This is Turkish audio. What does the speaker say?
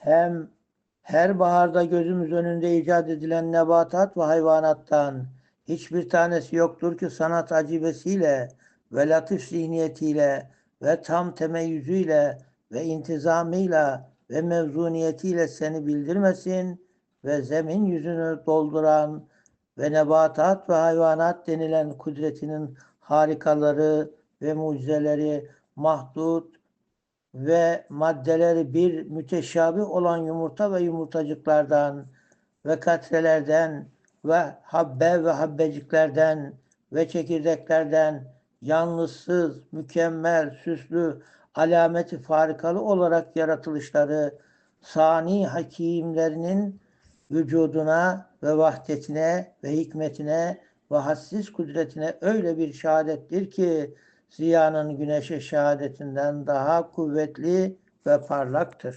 hem her baharda gözümüz önünde icat edilen nebatat ve hayvanattan hiçbir tanesi yoktur ki sanat acibesiyle ve latif zihniyetiyle ve tam temeyyüzüyle ve intizamıyla ve mevzuniyetiyle seni bildirmesin ve zemin yüzünü dolduran ve nebatat ve hayvanat denilen kudretinin harikaları ve mucizeleri mahdut ve maddeleri bir müteşabih olan yumurta ve yumurtacıklardan ve katrelerden ve habbe ve habbeciklerden ve çekirdeklerden yalnızsız, mükemmel, süslü, alameti farikalı olarak yaratılışları sani hakimlerinin vücuduna ve vahdetine ve hikmetine ve hassiz kudretine öyle bir şehadettir ki ziyanın güneşe şehadetinden daha kuvvetli ve parlaktır.